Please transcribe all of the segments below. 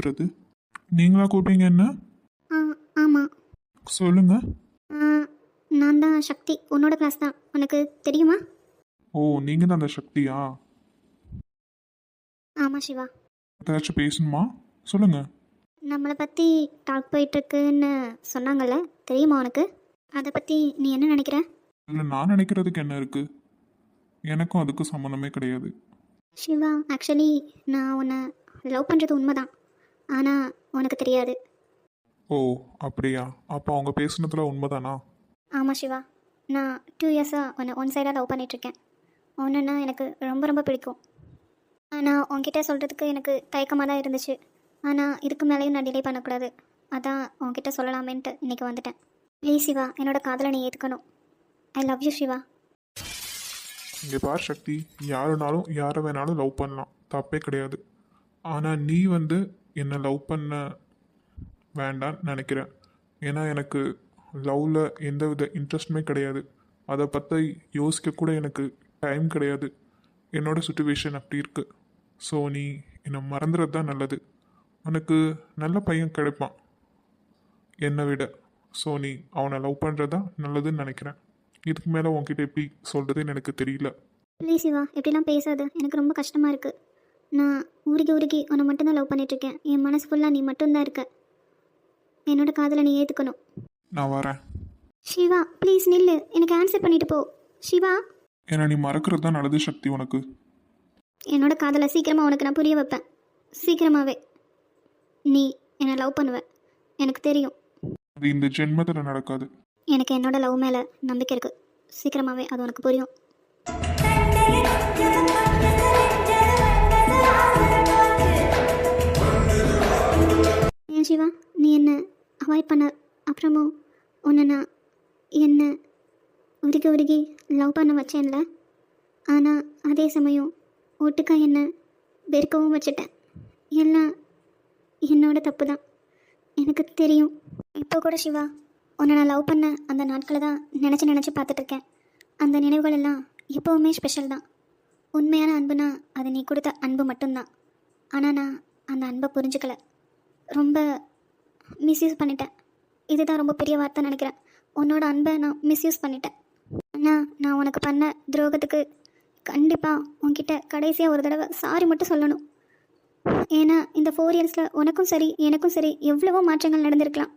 கூப்பிடுறது? நீங்களா கூப்பிட்டீங்க என்ன? ஆமாம் சொல்லுங்க. நான் தான் சக்தி. உன்னோட கிளாஸ் தான். உனக்கு தெரியுமா? ஓ நீங்க தான் அந்த சக்தியா? ஆமாம் சிவா. ஏதாச்சும் பேசணுமா? சொல்லுங்க. நம்மளை பற்றி டாக் போயிட்டுருக்குன்னு சொன்னாங்கல்ல? தெரியுமா உனக்கு? அதை பற்றி நீ என்ன நினைக்கிற? இல்லை நான் நினைக்கிறதுக்கு என்ன இருக்கு? எனக்கும் அதுக்கும் சம்மந்தமே கிடையாது. சிவா ஆக்சுவலி நான் உன்னை லவ் பண்ணுறது உண்மைதான். ஆனால் உனக்கு தெரியாது. ஓ அப்படியா? அப்போ அவங்க பேசுனதுல உண்மைதானா? ஆமாம் சிவா. நான் டூ இயர்ஸாக உன்னை ஒன் சைடாக லவ் பண்ணிகிட்ருக்கேன் ஒன்றுன்னா எனக்கு ரொம்ப ரொம்ப பிடிக்கும். ஆனால் உன்கிட்ட சொல்கிறதுக்கு எனக்கு தயக்கமாக தான் இருந்துச்சு. ஆனால் இதுக்கு மேலேயும் நான் டிலே பண்ணக்கூடாது. அதான் உன்கிட்ட சொல்லலாமேன்ட்டு இன்றைக்கி வந்துட்டேன். ப்ளீஸ் சிவா என்னோட காதலை நீ ஏற்றுக்கணும் ஐ லவ் யூ சிவா. இங்கே பார் சக்தி. யாருனாலும் யாரை வேணாலும் லவ் பண்ணலாம். தப்பே கிடையாது. ஆனால் நீ வந்து என்னை லவ் பண்ண வேண்டான்னு நினைக்கிறேன். ஏன்னா எனக்கு லவ்வில் எந்த வித இன்ட்ரெஸ்ட்டுமே கிடையாது. அதை பற்றி யோசிக்க கூட எனக்கு டைம் கிடையாது. என்னோடய சுச்சுவேஷன் அப்படி இருக்குது ஸோ நீ என்னை மறந்துறது தான் நல்லது. உனக்கு நல்ல பையன் கிடைப்பான். என்னை விட. ஸோ நீ அவனை லவ் பண்ணுறது தான் நல்லதுன்னு நினைக்கிறேன். இதுக்கு மேலே உன்கிட்ட எப்படி சொல்கிறதுன்னு எனக்கு தெரியல. ப்ளீஸ் சிவா எப்படிலாம் பேசாத? எனக்கு ரொம்ப கஷ்டமாக இருக்குது நான் உருகி உருகி உன்னை மட்டும்தான் லவ் பண்ணிகிட்ருக்கேன் என் மனசு ஃபுல்லாக நீ மட்டும்தான் இருக்க. என்னோட காதலை நீ ஏற்றுக்கணும் நான் வரேன். சிவா ப்ளீஸ் நில்லு. எனக்கு ஆன்சர் பண்ணிட்டு போ. சிவா? ஏன்னா நீ மறக்கிறது தான் நல்லது சக்தி உனக்கு. என்னோட காதலை சீக்கிரமாக உனக்கு நான் புரிய வைப்பேன். சீக்கிரமாகவே நீ என்னை லவ் பண்ணுவ. எனக்கு தெரியும். அது இந்த ஜென்மத்தில் நடக்காது. எனக்கு என்னோட லவ் மேலே நம்பிக்கை இருக்குது சீக்கிரமாகவே அது உனக்கு புரியும். ஏன் சிவா நீ என்ன அவாய்ட் பண்ண அப்புறமும் உன்னை நான் என்ன உருகி உருகி லவ் பண்ண வச்சேன்ல? ஆனால் அதே சமயம் ஒட்டுக்கா என்ன வெறுக்கவும் வச்சுட்டேன். எல்லாம் என்னோட தப்பு தான் எனக்கு தெரியும். இப்போ கூட சிவா உன்னை நான் லவ் பண்ண அந்த நாட்களை தான் நினச்சி நினச்சி பார்த்துட்ருக்கேன் அந்த நினைவுகள் எல்லாம் எப்போவுமே ஸ்பெஷல் தான். உண்மையான அன்புனா அது நீ கொடுத்த அன்பு மட்டும்தான். ஆனால் நான் அந்த அன்பை புரிஞ்சுக்கலை. ரொம்ப மிஸ்யூஸ் பண்ணிட்டேன். இதுதான் ரொம்ப பெரிய வார்த்தை நினைக்கிறேன். உன்னோட அன்பை நான் மிஸ்யூஸ் பண்ணிட்டேன். ஆனால் நான் உனக்கு பண்ண துரோகத்துக்கு கண்டிப்பாக உன்கிட்ட கடைசியாக ஒரு தடவை சாரி மட்டும் சொல்லணும். ஏன்னா இந்த ஃபோர் இயர்ஸில் உனக்கும் சரி எனக்கும் சரி எவ்வளவோ மாற்றங்கள் நடந்திருக்கலாம்.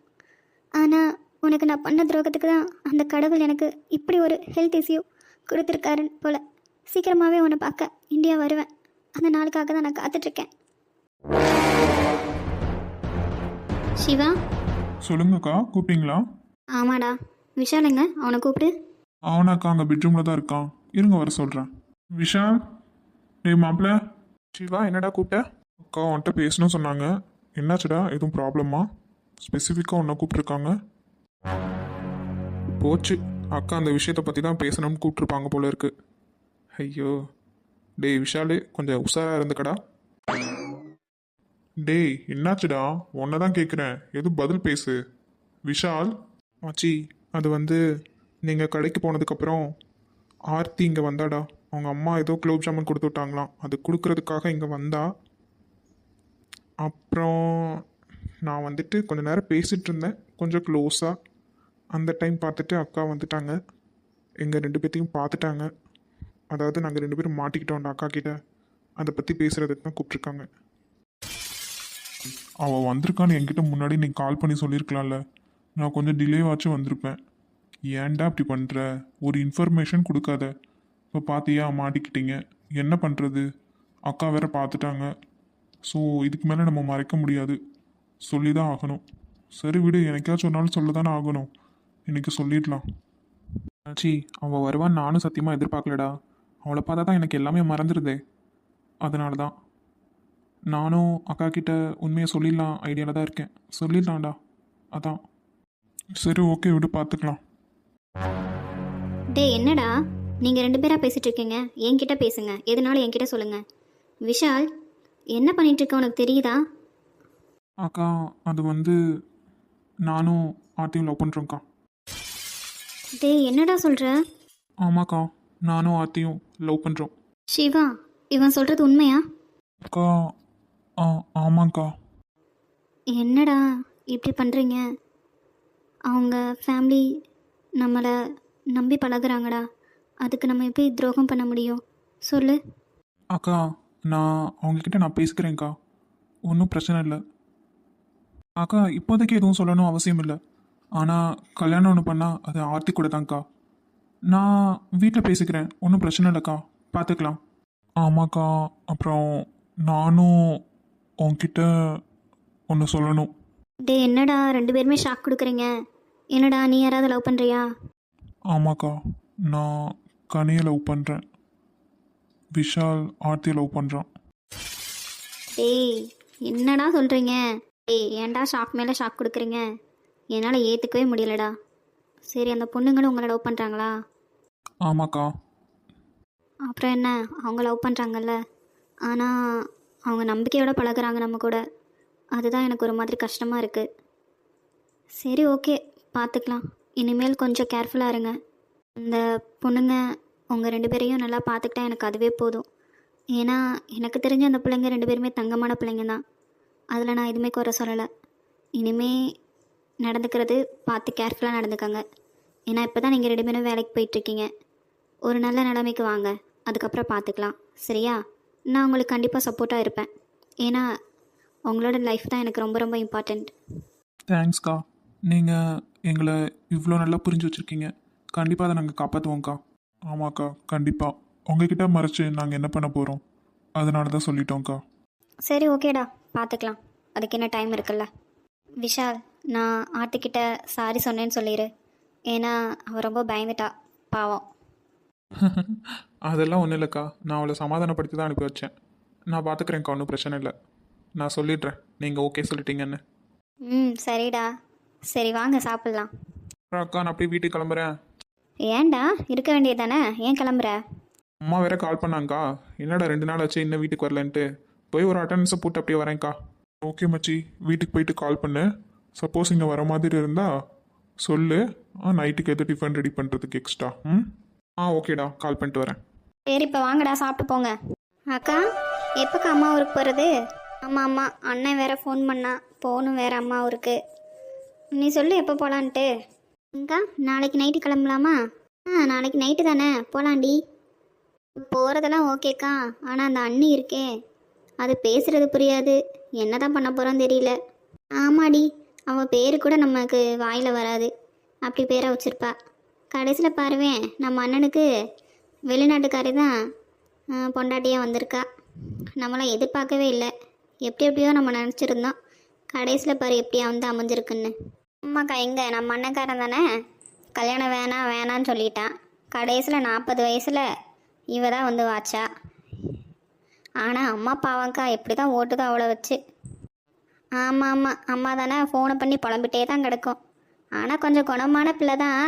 ஆனால் உனக்கு நான் பண்ண துரோகத்துக்கு தான் அந்த கடவுள் எனக்கு இப்படி ஒரு ஹெல்த் இஷ்யூ கொடுத்துருக்காருன்னு போல். சீக்கிரமாகவே உன்னை பார்க்க இந்தியா வருவேன். அந்த நாளுக்காக தான் நான் காத்துட்ருக்கேன் சிவா? சொல்லுங்கக்கா கூப்பிட்டீங்களா? ஆமாடா. விஷாலுங்க அவனை கூப்பிட்டு அவனாக்கா அங்கே பெட்ரூமில் தான் இருக்கான். இருங்க வர சொல்கிறேன் விஷால்? டேய் மாப்பிள்ள. சிவா என்னடா கூப்பிட்ட? அக்கா உன்கிட்ட பேசணும் சொன்னாங்க. என்னாச்சுடா? எதுவும் ப்ராப்ளமா ஸ்பெசிஃபிக்காக உன்னை கூப்பிட்ருக்காங்க போச்சு. அக்கா அந்த விஷயத்தை பற்றி தான் பேசணும்னு கூப்பிட்ருப்பாங்க போல இருக்கு. ஐயோ. டேய் விஷாலு கொஞ்சம் உஷாராக இருந்துக்கடா. டேய் என்னாச்சுடா? உன்னை தான் கேட்குறேன் எதுவும் பதில் பேசு. விஷால்? ஆச்சி அது வந்து நீங்கள் கடைக்கு போனதுக்கப்புறம் ஆர்த்தி இங்கே வந்தாடா. அவங்க அம்மா ஏதோ குலோப் ஜாமுன் கொடுத்து விட்டாங்களாம். அது கொடுக்கறதுக்காக இங்கே வந்தா. அப்புறம் நான் வந்துட்டு கொஞ்ச நேரம் பேசிகிட்டு இருந்தேன். கொஞ்சம் க்ளோஸாக அந்த டைம் பார்த்துட்டு அக்கா வந்துட்டாங்க. எங்கள் ரெண்டு பேர்த்தையும் பார்த்துட்டாங்க. அதாவது நாங்கள் ரெண்டு பேரும் மாட்டிக்கிட்டோம் அக்கா கிட்ட. அதை பற்றி பேசுகிறதுக்கு தான் கூப்பிட்ருக்காங்க அவள் வந்திருக்கான்னு என்கிட்ட முன்னாடி நீ கால் பண்ணி சொல்லியிருக்கலாம்ல. நான் கொஞ்சம் டிலேவாச்சும் வந்திருப்பேன். ஏன்டா இப்படி பண்ணுற ஒரு இன்ஃபர்மேஷன் கொடுக்காத. இப்போ பார்த்தியா மாட்டிக்கிட்டீங்க. என்ன பண்ணுறது அக்கா வேற பார்த்துட்டாங்க ஸோ இதுக்கு மேலே நம்ம மறைக்க முடியாது. சொல்லி தான் ஆகணும். சரி விடு எனக்காச்சும் ஒரு நாள் சொல்ல தானே ஆகணும். இன்னைக்கு சொல்லிடலாம். ஆச்சி அவள் வருவான்னு நானும் சத்தியமாக எதிர்பார்க்கலடா. அவளை பார்த்தா தான் எனக்கு எல்லாமே மறந்துடுதே அதனால தான் நானும் அக்கா கிட்ட உண்மையை சொல்லிடலாம் ஐடியாவில் தான் இருக்கேன். சொல்லிடலாம்டா. அதான். சரி ஓகே விடு பார்த்துக்கலாம் டே என்னடா? நீங்கள் ரெண்டு பேராக பேசிட்டு இருக்கீங்க. என்கிட்ட பேசுங்க. எதுனாலும் என்கிட்ட சொல்லுங்க. விஷால் என்ன பண்ணிட்டு இருக்க? உனக்கு தெரியுதா? அக்கா அது வந்து நானும் ஆர்த்தியும் லவ் பண்ணுறோங்க்கா டேய் என்னடா சொல்கிற ஆமாக்கா நானும் ஆர்த்தியும் லவ் பண்ணுறோம் சிவா இவன் சொல்கிறது உண்மையா? அக்கா ஆ ஆமாங்க்கா என்னடா இப்படி பண்ணுறீங்க அவங்க ஃபேமிலி நம்மளை நம்பி பழகுறாங்கடா. அதுக்கு நம்ம எப்படி துரோகம் பண்ண முடியும்? சொல்லு. அக்கா நான் அவங்கக்கிட்ட நான் பேசிக்கிறேன்க்கா. ஒன்றும் பிரச்சனை இல்லை. அக்கா இப்போதைக்கு எதுவும் சொல்லணும் அவசியம் இல்லை. ஆனால் கல்யாணம் ஒன்று பண்ணால் அது ஆர்த்தி கூட தான்க்கா. நான் வீட்டில் பேசிக்கிறேன். ஒன்றும் பிரச்சனை இல்லைக்கா. பார்த்துக்கலாம் ஆமாக்கா அப்புறம் நானும் உன்கிட்ட ஒன்று சொல்லணும். டே என்னடா ரெண்டு பேருமே ஷாக் கொடுக்குறீங்க? என்னடா நீ யாராவது லவ் பண்ணுறியா ஆமாக்கா நான் கனியை லவ் பண்ணுறேன் விஷால் ஆர்த்தியை லவ் பண்ணுறான் டேய் என்னடா சொல்கிறீங்க டேய் ஏன்டா ஷாக் மேலே ஷாக் கொடுக்குறீங்க? என்னால் ஏற்றுக்கவே முடியலடா. சரி அந்த பொண்ணுங்களும் உங்களை லவ் பண்ணுறாங்களா ஆமாக்கா. அப்புறம் என்ன? அவங்க லவ் பண்ணுறாங்கல்ல ஆனால் அவங்க நம்பிக்கையோடு பழகுறாங்க நம்ம கூட. அதுதான் எனக்கு ஒரு மாதிரி கஷ்டமாக இருக்குது சரி ஓகே. பார்த்துக்கலாம் இனிமேல் கொஞ்சம் கேர்ஃபுல்லாக இருங்க. இந்த பொண்ணுங்க உங்கள் ரெண்டு பேரையும் நல்லா பார்த்துக்கிட்டா எனக்கு அதுவே போதும். ஏன்னா எனக்கு தெரிஞ்ச அந்த பிள்ளைங்க ரெண்டு பேருமே தங்கமான பிள்ளைங்க தான். அதில் நான் எதுவுமே குறை சொல்லலை. இனிமே நடந்துக்கிறது பார்த்து கேர்ஃபுல்லாக நடந்துக்கங்க. ஏன்னா இப்போ தான் நீங்கள் ரெண்டு பேரும் வேலைக்கு போயிட்டுருக்கீங்க ஒரு நல்ல நிலைமைக்கு வாங்க. அதுக்கப்புறம் பார்த்துக்கலாம் சரியா? நான் உங்களுக்கு கண்டிப்பாக சப்போர்ட்டாக இருப்பேன். ஏன்னா உங்களோட லைஃப் தான் எனக்கு ரொம்ப ரொம்ப இம்பார்ட்டண்ட் தேங்க்ஸ்க்கா நீங்கள் எங்களை இவ்வளோ நல்லா புரிஞ்சு வச்சுருக்கீங்க. கண்டிப்பாக அதை நாங்கள் காப்பாற்றுவோங்க்கா ஆமாக்கா கண்டிப்பாக உங்ககிட்ட மறைச்சு நாங்கள் என்ன பண்ண போகிறோம் அதனால தான் சொல்லிட்டோங்க்கா சரி ஓகேடா பார்த்துக்கலாம் அதுக்கு என்ன டைம் இருக்குல்ல? விஷால் நான் ஆர்த்திக்கிட்ட சாரி சொன்னேன்னு சொல்லிடு ஏன்னா அவள் ரொம்ப பயந்துட்டா. பாவம். அதெல்லாம் ஒன்றும் இல்லைக்கா. நான் அவளை சமாதானப்படுத்தி தான் அனுப்பி வச்சேன். நான் பார்த்துக்கிறேன்க்கா ஒன்றும் பிரச்சனை இல்லை. நான் சொல்லிடுறேன். நீங்கள் ஓகே சொல்லிட்டீங்கன்னு. ம் சரிடா. சரி வாங்க சாப்பிட்லாம். அக்கா நான் அப்படியே வீட்டுக்கு கிளம்புறேன். ஏன்டா? இருக்க வேண்டியது தானே? ஏன் கிளம்புற? அம்மா வேற கால் பண்ணாங்க்கா என்னடா ரெண்டு நாள் ஆச்சு இன்னும் வீட்டுக்கு வரலன்ட்டு. போய் ஒரு அட்டண்டன்ஸை போட்டு அப்படியே வரேன்க்கா. ஓகே மச்சி. வீட்டுக்கு போயிட்டு கால் பண்ணு. சப்போஸ் இங்கே வர மாதிரி இருந்தா சொல்லு. நைட்டுக்கு எது டிஃபன் ரெடி பண்ணுறதுக்கு எக்ஸ்ட்ரா ம்? ஆ ஓகேடா. கால் பண்ணிட்டு வரேன். சரி இப்போ வாங்கடா சாப்பிட்டு போங்க. அக்கா எப்போக்கா அம்மா ஊருக்கு போகிறது ஆமாம் அம்மா அண்ணன் வேற ஃபோன் பண்ணா. போகணும் வேற அம்மா ஊருக்கு. நீ சொல்லு எப்போ போகலான்ட்டு அக்கா நாளைக்கு நைட்டு கிளம்பலாமா? ஆ நாளைக்கு நைட்டு தானே. போகலாண்டி போகிறதெல்லாம் ஓகேக்கா. ஆனால் அந்த அண்ணி இருக்கே. அது பேசுகிறது புரியாது. என்ன தான் பண்ண போகிறோன்னு தெரியல. ஆமாடி. அவள் பேர் கூட நமக்கு வாயில் வராது. அப்படி பேரை வச்சுருப்பா. கடைசியில் பாருவேன் நம்ம அண்ணனுக்கு வெளிநாட்டுக்காரி தான் பொண்டாட்டியாக வந்திருக்கா. நம்மளாம் எதிர்பார்க்கவே இல்லை. எப்படி எப்படியோ நம்ம நினச்சிருந்தோம். கடைசியில் பாரு எப்படியா வந்து அமைஞ்சிருக்குன்னு. அம்மாக்கா எங்கே நம்ம அண்ணக்காரன் தானே? கல்யாணம் வேணாம் வேணான்னு சொல்லிட்டான். கடைசியில் நாற்பது வயசில் இவ தான் வந்து வாச்சா. ஆனால் அம்மா பாவங்க்கா எப்படி தான் ஓட்டுதோ அவ்வளோ வச்சு. ஆமாம் ஆமாம் அம்மா தானே ஃபோனை பண்ணி புலம்பிட்டே தான் கிடக்கும். ஆனால் கொஞ்சம் குணமான பிள்ளை தான்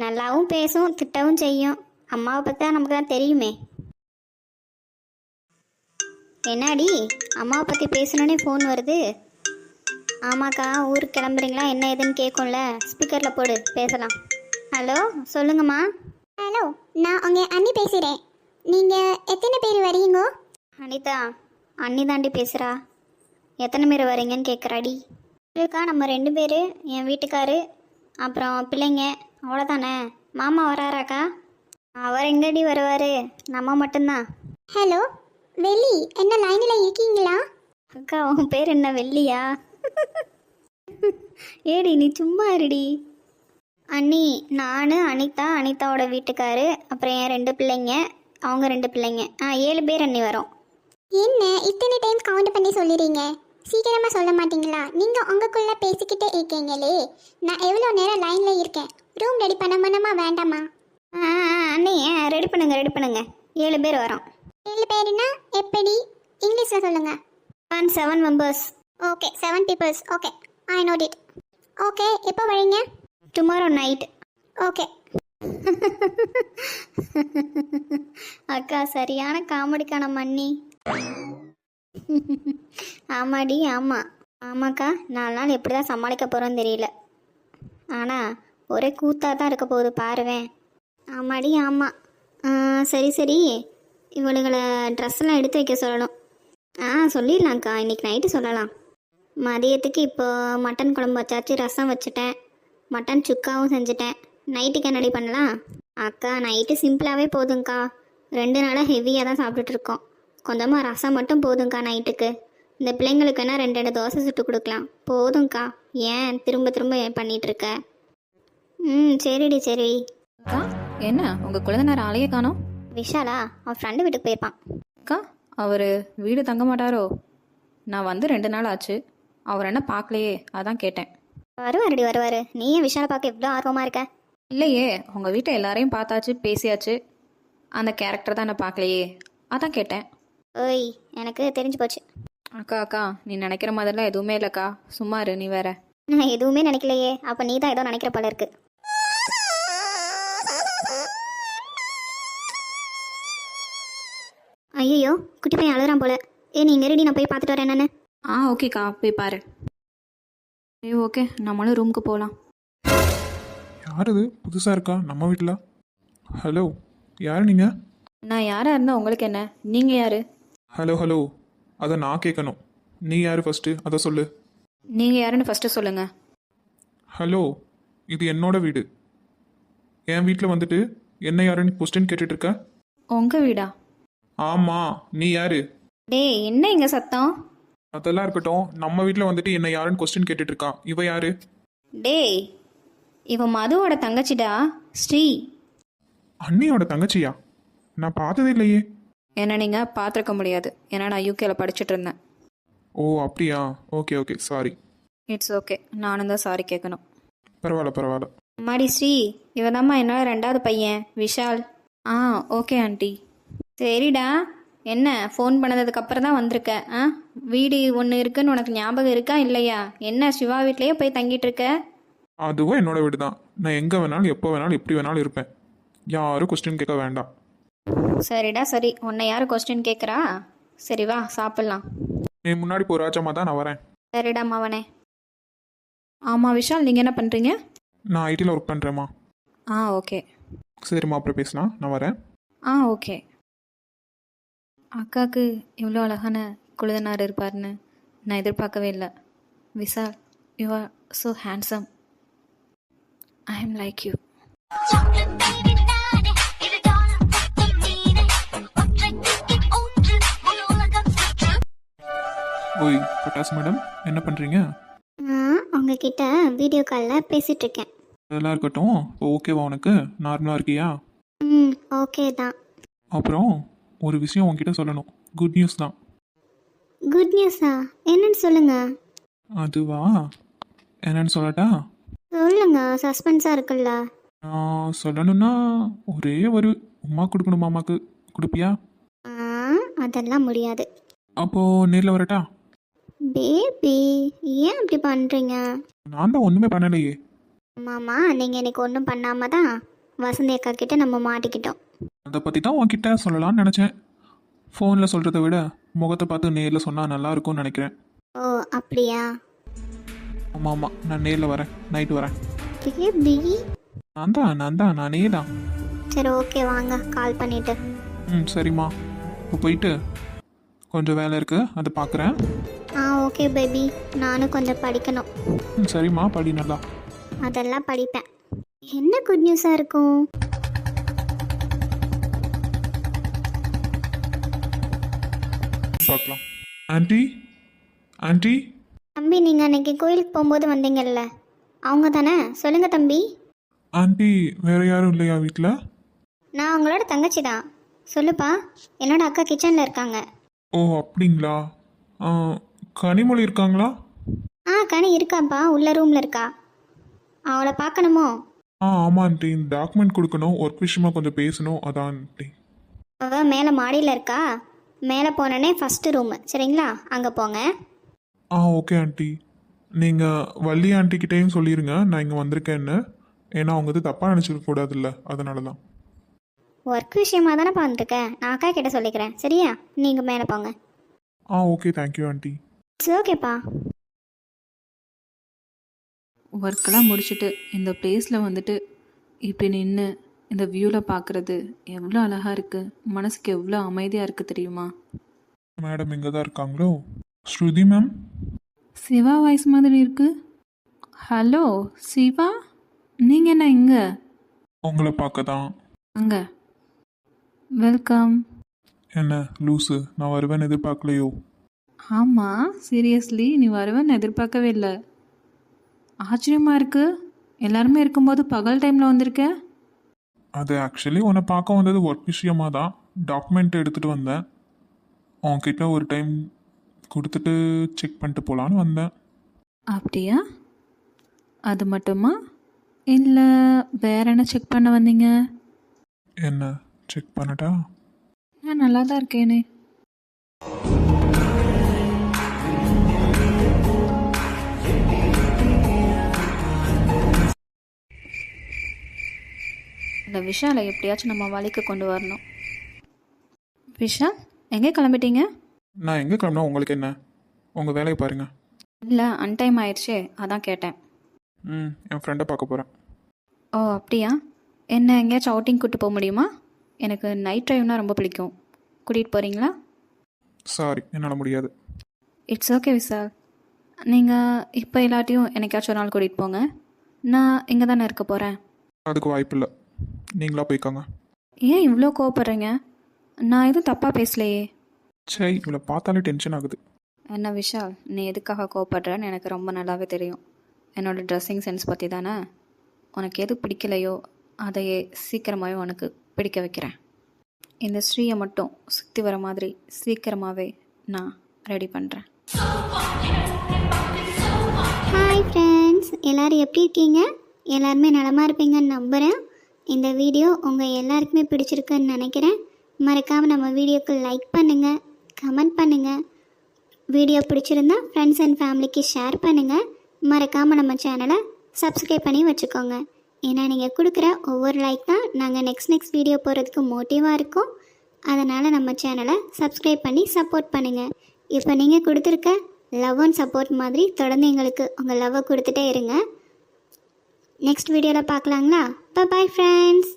நல்லாவும் பேசும் திட்டவும் செய்யும். அம்மாவை பற்றி தான் நமக்கு தான் தெரியுமே. என்னடி? அம்மாவை பற்றி பேசணுன்னே ஃபோன் வருது. ஆமாக்கா ஊருக்கு கிளம்புறீங்களா? என்ன ஏதுன்னு கேட்கும்ல. ஸ்பீக்கரில் போடு பேசலாம். ஹலோ சொல்லுங்கம்மா. ஹலோ நான் உங்க அண்ணி பேசுகிறேன் நீங்கள் எத்தனை பேர் வரீங்க? அனிதா அண்ணி தாண்டி பேசுகிறா எத்தனை பேர் வரீங்கன்னு கேட்குறாடி இருக்கா நம்ம ரெண்டு பேர் என் வீட்டுக்காரு அப்புறம் பிள்ளைங்க அவ்வளோதானே மாமா வராராக்கா? அவர் எங்கடி வருவார்? நம்ம மட்டும்தான். ஹலோ வெளி என்ன லைனில் இருக்கீங்களா? அக்கா உன் பேர் என்ன வெள்ளியா? ஏடி நீ சும்மா இருடி. அண்ணி நான் அனிதா அனிதாவோட வீட்டுக்காரு அப்புறம் என் ரெண்டு பிள்ளைங்க அவங்க ரெண்டு பிள்ளைங்க. ஆ ஏழு பேர் அண்ணி வரோம். என்ன இத்தனை டைம் கவுண்ட் பண்ணி சொல்லிடுறீங்க சீக்கிரமாக சொல்ல மாட்டீங்களா? நீங்கள் உங்களுக்குள்ளே பேசிக்கிட்டே இருக்கீங்களே. நான் எவ்வளோ நேரம் லைனில் இருக்கேன்? ரூம் ரெடி பண்ண பண்ணமா வேண்டாமா? ஆ அண்ணி ரெடி பண்ணுங்க ரெடி பண்ணுங்க. ஏழு பேர் வரோம். ஏழு பேருனா எப்படி? இங்கிலீஷில் சொல்லுங்கள் one seven members okay seven peoples okay I note it okay எப்போ வரீங்க? டுமாரோ நைட் ஓகே அக்கா சரியான காமெடிக்கான மண்ணி ஆமாடி ஆமாம் ஆமாக்கா நாலு நாள் எப்படி தான் சமாளிக்க போகிறோன்னு தெரியல. ஆனால் ஒரே கூத்தாக தான் இருக்க போகுது பாருவேன் ஆமாடி ஆமாம் சரி சரி. இவளுகளை ட்ரெஸ் எல்லாம் எடுத்து வைக்க சொல்லணும். ஆ சொல்லிடலாம்க்கா. இன்றைக்கி நைட்டு சொல்லலாம். மதியத்துக்கு இப்போ மட்டன் குழம்பு வச்சாச்சு ரசம் வச்சுட்டேன். மட்டன் சுக்காவும் செஞ்சுட்டேன். நைட்டுக்கு என்னடி பண்ணலாம்? அக்கா நைட்டு சிம்பிளாகவே போதுங்க்கா ரெண்டு நாளாக ஹெவியாக தான் சாப்பிட்டுட்டு இருக்கோம். கொஞ்சமாக ரசம் மட்டும் போதுங்க்கா நைட்டுக்கு இந்த பிள்ளைங்களுக்கு வேணால் ரெண்டு ரெண்டு தோசை சுட்டு கொடுக்கலாம். போதும்க்கா. ஏன் திரும்ப திரும்ப ஏன் இருக்க? ம் சரிடி சரி. அக்கா என்ன? உங்கள் குழந்தைனார் ஆளையே காணோம். விஷாலா அவன் ஃப்ரெண்டு வீட்டுக்கு போயிருப்பான். அக்கா அவர் வீடு தங்க மாட்டாரோ? நான் வந்து ரெண்டு நாள் ஆச்சு. அவர் என்ன பார்க்கலையே அதான் கேட்டேன். வருவாருடி வருவாரு. நீ ஏன் விஷாலை பார்க்க எவ்வளோ ஆர்வமாக இருக்க? இல்லையே உங்கள் வீட்டை எல்லாரையும் பார்த்தாச்சு பேசியாச்சு. அந்த கேரக்டர் தான் நான் பார்க்கலையே அதான் கேட்டேன். ஓய் எனக்கு தெரிஞ்சு போச்சு. அக்கா அக்கா நீ நினைக்கிற மாதிரிலாம் எதுவுமே இல்லைக்கா. சும்மா இரு நீ வேற. நான் எதுவுமே நினைக்கலையே. அப்போ நீ தான் ஏதோ நினைக்கிற போல இருக்கு. ஐயோ குட்டி பையன் அழுறான் போல. ஏ நீங்க ரெடி நான் போய் பார்த்துட்டு வரேன் என்னன்னு. ஆ ஓகேக்கா போய் பாரு. ஏ ஓகே நம்மளும் ரூமுக்கு போகலாம் யார் இது புதுசாக இருக்கா? நம்ம வீட்டில் ஹலோ யார் நீங்கள் நான் யாராக இருந்தால் உங்களுக்கு என்ன? நீங்கள் யார்? ஹலோ ஹலோ அதை நான் கேட்கணும் நீ யார் ஃபஸ்ட்டு அதை சொல்லு. நீங்கள் யாருன்னு ஃபஸ்ட்டு சொல்லுங்கள் ஹலோ இது என்னோட வீடு. என் வீட்டில் வந்துட்டு என்ன யாருன்னு கொஸ்டின் கேட்டுட்டு இருக்க? உங்கள் வீடா? ஆமாம் நீ யாரு? டேய் என்ன இங்கே சத்தம்? அதெல்லாம் இருக்கட்டும் நம்ம வீட்டில் வந்துட்டு என்ன யாருன்னு கொஸ்டின் கேட்டுட்டு இருக்கான் இவ யாரு? டேய் இவன் மதுவோட தங்கச்சிடா ஸ்ரீ. அண்ணியோட தங்கச்சியா? நான் பார்த்ததே இல்லையே. என்ன நீங்கள் பார்த்துருக்க முடியாது. ஏன்னா நான் யூகேல படிச்சுட்டு இருந்தேன் ஓ அப்படியா? Okay okay sorry it's okay நானும் தான் சாரி கேட்கணும். பரவாயில்ல பரவாயில்ல. அம்மாடி ஸ்ரீ இவதாம்மா என்னோட ரெண்டாவது பையன் விஷால். ஆ ஓகே ஆண்டி சரிடா. என்ன ஃபோன் பண்ணதுக்கு அப்புறம் தான் வந்திருக்க. ஆ? வீடு ஒன்று இருக்குன்னு உனக்கு ஞாபகம் இருக்கா இல்லையா? என்ன சிவா வீட்லயே போய் தங்கிட்டு இருக்க? அதுவும் என்னோட வீடு தான் நான் எங்கே வேணாலும் எப்போ வேணாலும் எப்படி வேணாலும் இருப்பேன். யாரும் கொஸ்டின் கேட்க வேண்டாம். சரிடா சரி. உன்னை யார் கொஸ்டின் கேட்குறா? சரி வா சாப்பிட்லாம். நீ முன்னாடி போ ராஜாமா தான் நான் வரேன். சரிடா மவனே. ஆமாம் விஷால் நீங்கள் என்ன பண்ணுறீங்க நான் ஐடியில் ஒர்க் பண்ணுறேம்மா ஆ ஓகே. சரிம்மா அப்புறம் பேசலாம். நான் வரேன். Ah okay. அக்காவுக்கு இவ்வளோ அழகான குழுதனார் இருப்பார்னு நான் எதிர்பார்க்கவே இல்லை. Vishal you are so handsome I am like you ஓய் பட்டாஸ் மேடம் என்ன பண்ணுறீங்க உங்ககிட்ட வீடியோ காலில் பேசிட்டு இருக்கேன் அதெல்லாம் இருக்கட்டும். இப்போ ஓகேவா உனக்கு? நார்மலாக இருக்கியா? ம் ஓகே தான். அப்புறம்? ஒரு விஷயம் உன்கிட்ட சொல்லணும். குட் நியூஸ் தான். குட் நியூஸா என்னன்னு சொல்லுங்க. அதுவா? என்னன்னு சொல்லட்டா? சொல்லுங்க சஸ்பென்ஸாக இருக்குல்ல. நான் சொல்லணும்னா ஒரே ஒரு உமா கொடுக்கணும் மாமாக்கு. கொடுப்பியா? ஆ அதெல்லாம் முடியாது. அப்போது நேரில் வரட்டா? பேபி ஏன் அப்படி பண்ணுறீங்க நான் தான் ஒன்றுமே பண்ணலையே. மாமா நீங்கள் இன்னைக்கு ஒன்றும் பண்ணாம தான் வசந்தி அக்கா கிட்ட நம்ம மாட்டிக்கிட்டோம். அதை பற்றி தான் உன்கிட்ட சொல்லலாம்னு நினச்சேன். ஃபோனில் சொல்கிறத விட முகத்தை பார்த்து நேரில் சொன்னால் நல்லா இருக்கும்னு நினைக்கிறேன். ஓ அப்படியா? ஆமாம் ஆமாம் நான் நேரில் வரேன். நைட்டு வரேன். பேபி நான் தான் நான் தான் நானே தான். சரி ஓகே. வாங்க கால் பண்ணிட்டு. ம் சரிம்மா. இப்போ போயிட்டு கொஞ்சம் வேலை இருக்குது அதை பார்க்குறேன். ஆ ஓகே பேபி நானும் கொஞ்சம் படிக்கணும். ம் சரிம்மா. படி நல்லா. அதெல்லாம் படிப்பேன். என்ன குட் நியூஸாக இருக்கும்? பார்க்கலாம். ஆண்டி? ஆண்டி? தம்பி நீங்கள் அன்னைக்கு கோயிலுக்கு போகும்போது வந்தீங்கல்ல? அவங்க தானே? சொல்லுங்க தம்பி. ஆண்டி வேற யாரும் இல்லையா வீட்டில் நான் அவங்களோட தங்கச்சி தான் சொல்லுப்பா என்னோட அக்கா கிச்சனில் இருக்காங்க. ஓ அப்படிங்களா? ஆ, கனிமொழி இருக்காங்களா? ஆ கனி இருக்காப்பா உள்ள ரூமில் இருக்கா. அவளை பார்க்கணுமோ? ஆ ஆமாம் ஆண்டி டாக்குமெண்ட் கொடுக்கணும் ஒர்க் விஷயமா கொஞ்சம் பேசணும் அதான் ஆண்டி. அவள் மேலே மாடியில் இருக்கா? மேலே போனோடனே ஃபஸ்ட்டு ரூமு சரிங்களா? அங்கே போங்க. ஆ ஓகே ஆண்டி நீங்கள் வள்ளி ஆண்டிக்கிட்டேயும் சொல்லிடுங்க நான் இங்கே வந்திருக்கேன்னு. ஏன்னா அவங்க வந்து தப்பாக நினச்சிக்க கூடாதுல்ல. அதனால தான் ஒர்க் விஷயமா தானே பார்த்துருக்கேன் நான் அக்கா கிட்ட சொல்லிக்கிறேன். சரியா? நீங்கள் மேலே போங்க. ஆ ஓகே தேங்க்யூ ஆண்டி சரி ஓகேப்பா ஒர்க்கெல்லாம் முடிச்சுட்டு இந்த பிளேஸில் வந்துட்டு இப்படி நின்று இந்த வியூவில் பார்க்குறது எவ்வளோ அழகாக இருக்குது மனசுக்கு எவ்வளோ அமைதியாக இருக்குது தெரியுமா? மேடம் இங்கே தான் இருக்காங்களோ? ஸ்ருதி மேம்? சிவா வாய்ஸ் மாதிரி இருக்கு. ஹலோ சிவா? நீங்கள் என்ன இங்கே? உங்களை பார்க்க தான் அங்கே. வெல்கம். என்ன லூஸு நான் வருவேன்னு எதிர்பார்க்கலையோ? ஆமாம் சீரியஸ்லி நீ வருவேன்னு எதிர்பார்க்கவே இல்லை. ஆச்சரியமாக இருக்கு. எல்லாருமே இருக்கும்போது பகல் டைமில் வந்திருக்க? அது ஆக்சுவலி உன்னை பார்க்க வந்தது ஒர்க் விஷயமாக தான். டாக்குமெண்ட் எடுத்துகிட்டு வந்தேன். உன்கிட்ட ஒரு டைம் கொடுத்துட்டு செக் பண்ணிட்டு போகலான்னு வந்தேன். அப்படியா? அது மட்டுமா? இல்லை வேற என்ன செக் பண்ண வந்தீங்க? என்ன? செக் பண்ணட்டா? நான் நல்லா தான் இருக்கேனே. இந்த விஷாலை எப்படியாச்சும் நம்ம வழிக்கு கொண்டு வரணும். விஷால் எங்கே கிளம்பிட்டீங்க? நான் எங்கே கிளம்புனா உங்களுக்கு என்ன? உங்கள் வேலையை பாருங்கள் இல்லை அன்டைம் ஆயிடுச்சே அதான் கேட்டேன். ம் என் ஃப்ரெண்டை பார்க்க போகிறேன் ஓ அப்படியா? என்ன எங்கேயாச்சும் அவுட்டிங் கூட்டு போக முடியுமா? எனக்கு நைட் ட்ரைவ்னா ரொம்ப பிடிக்கும். கூட்டிகிட்டு போகிறீங்களா சாரி என்னால் முடியாது. இட்ஸ் ஓகே விசால் நீங்கள் இப்போ எல்லாத்தையும் என்னைக்காச்சும் ஒரு நாள் கூட்டிகிட்டு போங்க. நான் இங்கே தானே இருக்க போகிறேன் அதுக்கு வாய்ப்பு இல்லை நீங்களா போய்க்காங்க. ஏன் இவ்வளோ கோவப்படுறீங்க? நான் எதுவும் தப்பாக பேசலையே. சே இவளை பார்த்தாலே டென்ஷன் ஆகுது. என்ன விஷால் நீ எதுக்காக கோவப்படுறன்னு எனக்கு ரொம்ப நல்லாவே தெரியும். என்னோடய ட்ரெஸ்ஸிங் சென்ஸ் பற்றி தானே? உனக்கு எது பிடிக்கலையோ அதையே சீக்கிரமாகவே உனக்கு பிடிக்க வைக்கிறேன். இந்த ஸ்ரீயை மட்டும் சுற்றி வர மாதிரி சீக்கிரமாகவே நான் ரெடி பண்ணுறேன் ஹாய் ஃப்ரெண்ட்ஸ் எல்லாரும் எப்படி இருக்கீங்க? எல்லாருமே நலமாக இருப்பீங்கன்னு நம்புகிறேன் இந்த வீடியோ உங்கள் எல்லாருக்குமே பிடிச்சிருக்குன்னு நினைக்கிறேன். மறக்காமல் நம்ம வீடியோக்கு லைக் பண்ணுங்கள் கமெண்ட் பண்ணுங்கள் வீடியோ பிடிச்சிருந்தா ஃப்ரெண்ட்ஸ் அண்ட் ஃபேமிலிக்கு ஷேர் பண்ணுங்கள் மறக்காமல் நம்ம சேனலை சப்ஸ்கிரைப் பண்ணி வச்சுக்கோங்க. ஏன்னா நீங்கள் கொடுக்குற ஒவ்வொரு லைக் தான் நாங்கள் நெக்ஸ்ட் நெக்ஸ்ட் வீடியோ போகிறதுக்கு மோட்டிவாக இருக்கும். அதனால் நம்ம சேனலை சப்ஸ்கிரைப் பண்ணி சப்போர்ட் பண்ணுங்கள் இப்போ நீங்கள் கொடுத்துருக்க லவ் அண்ட் சப்போர்ட் மாதிரி தொடர்ந்து எங்களுக்கு உங்கள் லவ்வை கொடுத்துட்டே இருங்க. நெக்ஸ்ட் வீடியோவில் பார்க்கலாங்களா? Bye friends